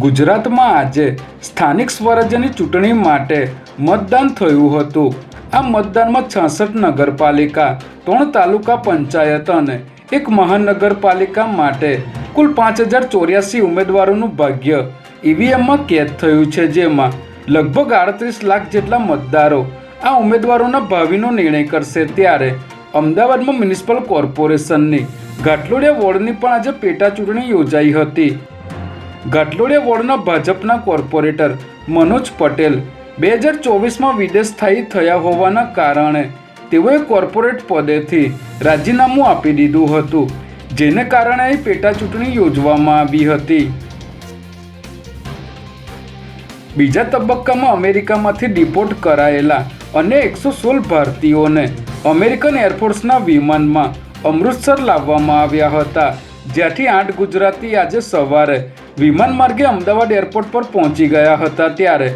ગુજરાતમાં આજે સ્થાનિક સ્વરાજ્યની ચૂંટણી માટે મતદાન થયું હતું. આ મતદાનમાં છાસઠ નગરપાલિકા, ત્રણ તાલુકા પંચાયત અને એક મહાનગરપાલિકા માટે કુલ પાંચ હજાર ચોર્યાસી ઉમેદવારોનું ભાગ્ય. ઈવીએમમાં કેદ થયું છે જેમાં લગભગ આડત્રીસ લાખ જેટલા મતદારો આ ઉમેદવારોના ભાવિનો નિર્ણય કરશે ત્યારે અમદાવાદમાં મ્યુનિસિપલ કોર્પોરેશનની, ઘાટલોડિયા વોર્ડની પણ આજે પેટા ચૂંટણી યોજાઈ હતી. ઘાટલોડિયા વોર્ડના ભાજપના કોર્પોરેટર મનોજ પટેલ બે હજાર ચોવીસમાં વિદેશ સ્થાયી થયા હોવાના કારણે તેઓએ કોર્પોરેટ પદેથી રાજીનામું આપી દીધું હતું, જેને કારણે પેટા ચૂંટણી યોજવામાં આવી હતી. બીજા તબક્કામાં અમેરિકામાંથી ડિપોર્ટ કરાયેલા અને એકસો સોળ ભારતીયોને અમેરિકન એરફોર્સના વિમાનમાં અમૃતસર લાવવામાં આવ્યા હતા. જ્યાંથી આઠ ગુજરાતી આજે સવારે વિમાન માર્ગે અમદાવાદ એરપોર્ટ પર પહોંચી ગયા હતા ત્યારે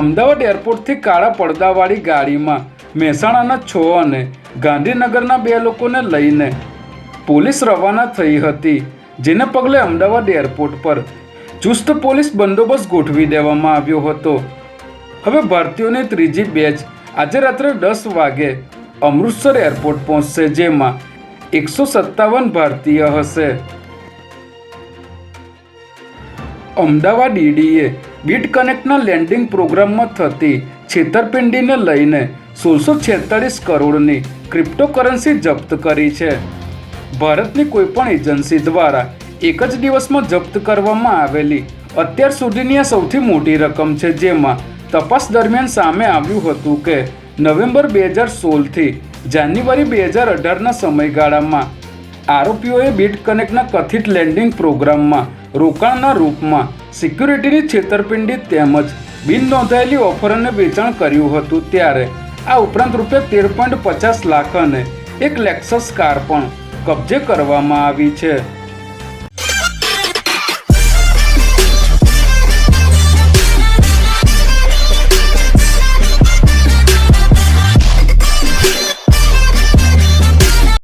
અમદાવાદ એરપોર્ટથી કાળા પડદાવાળી ગાડીમાં મહેસાણાના છ અને ગાંધીનગરના બે લોકોને લઈને પોલીસ રવાના થઈ હતી, જેને પગલે અમદાવાદ એરપોર્ટ પર ચુસ્ત પોલીસ બંદોબસ્ત ગોઠવી દેવામાં આવ્યો હતો. હવે ભારતીયોની ત્રીજી બેચ આજે રાત્રે દસ વાગે અમૃતસર એરપોર્ટ પહોંચશે, જેમાં એકસો સત્તાવન ભારતીય હશે. અમદાવાદ ઈડીએ બીટ કનેક્ટના લેન્ડિંગ પ્રોગ્રામમાં થતી છેતરપિંડીને લઈને સોળસો છેતાળીસ કરોડની ક્રિપ્ટોકરન્સી જપ્ત કરી છે. ભારતની કોઈપણ એજન્સી દ્વારા એક જ દિવસમાં જપ્ત કરવામાં આવેલી અત્યાર સુધીની આ સૌથી મોટી રકમ છે, જેમાં તપાસ દરમિયાન સામે આવ્યું હતું કે નવેમ્બર બે હજાર સોળથી જાન્યુઆરી બે હજાર અઢારના સમયગાળામાં આરોપીઓએ બિટ કનેક્ટના કથિત લેન્ડિંગ પ્રોગ્રામમાં રોકાણના રૂપમાં સિક્યુરિટીની છેતરપિંડી તેમજ બિન નોંધાયેલી ઓફર અને વેચાણ કર્યું હતું ત્યારે આ ઉપરાંત રૂપિયા તેર પોઈન્ટ પચાસ લાખ અને એક લેક્સસ કાર પણ કબજે કરવામાં આવી છે.